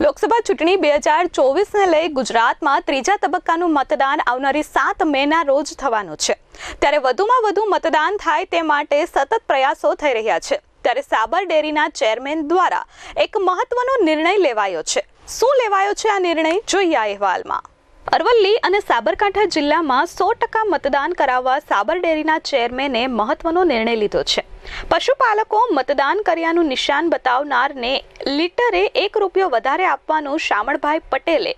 લોકસભા ચૂંટણી બે હજાર ચોવીસને લઈ ગુજરાતમાં ત્રીજા તબક્કાનું મતદાન આવનારી સાત મેના રોજ થવાનું છે. ત્યારે વધુમાં વધુ મતદાન થાય તે માટે સતત પ્રયાસો થઈ રહ્યા છે. ત્યારે સાબર ડેરીના ચેરમેન દ્વારા એક મહત્વનો નિર્ણય લેવાયો છે. શું લેવાયો છે આ નિર્ણય? જોઈએ અહેવાલમાં. અરવલ્લી અને સાબરકાંઠા જિલ્લામાં સો ટકા મતદાન કરાવવા સાબર ડેરીના ચેરમેને મહત્વનો નિર્ણય લીધો છે. પશુપાલકો મતદાન કર્યાનું નિશાન બતાવનારને લીટરે એક રૂપિયો વધારે આપવાનો શામળભાઈ પટેલે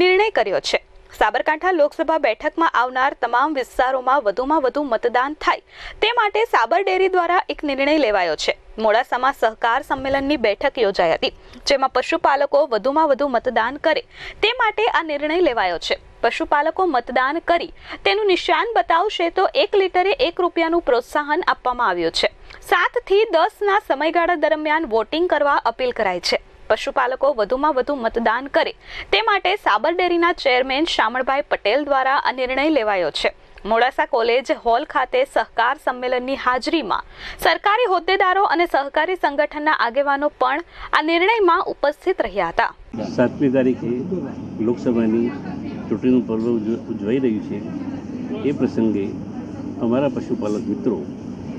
નિર્ણય કર્યો છે. સાબરકાંઠા લોકસભા બેઠકમાં આવનાર તમામ વિસ્તારોમાં વધુમાં વધુ મતદાન થાય તે માટે સાબર ડેરી દ્વારા એક નિર્ણય લેવાયો છે. મોડાસામાં સહકાર સંમેલનની બેઠક યોજાઈ હતી, જેમાં પશુપાલકો વધુમાં વધુ મતદાન કરે તે માટે આ નિર્ણય લેવાયો છે. પશુપાલકો મતદાન કરી તેનું નિશાન બતાવશે તો એક લીટરે એક રૂપિયાનું પ્રોત્સાહન આપવામાં આવ્યું છે. સાતથી દસના સમયગાળા દરમિયાન વોટિંગ કરવા અપીલ કરાઈ છે. પશુપાલકો વધુમાં વધુ મતદાન કરે તે માટે સાબર ડેરીના ચેરમેન શામળભાઈ પટેલ દ્વારા આ નિર્ણય લેવાયો છે. મોડાસા કોલેજ હોલ ખાતે સહકાર સંમેલનની હાજરીમાં સરકારી હોદ્દેદારો અને સહકારી સંગઠનના આગેવાનો પણ આ નિર્ણયમાં ઉપસ્થિત રહ્યા હતા. સાતમી તારીખે લોકસભાની ચૂંટણીનું પર્વ ઉજવાઈ રહ્યું છે. એ પ્રસંગે અમારા પશુપાલક મિત્રો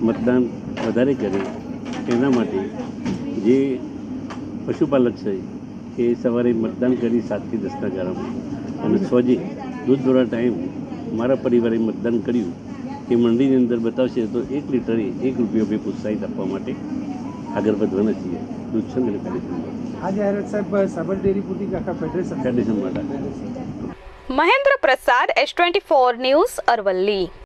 મતદાન વધારે કરે એના માટે જે પશુપાલક છે એ સવારે મતદાન કરી સાતથી દસના ગાળામાં. અને સોજે દૂધ દોરા ટાઈમ મારા પરિવારે મતદાન કર્યું એ મંડીની અંદર બતાવશે તો એક લીટરે એક રૂપિયો બે પ્રોત્સાહિત આપવા માટે આગળ વધવાના છીએ. દૂધ સંગ્રહ કાર્યક્રમમાં આજે હેરત સાહેબ સાબર ડેરી પૂરી આખા ફેડરેશન? ફેડરેશન માટે. Mahendra Prasad S twenty four news Aravalli.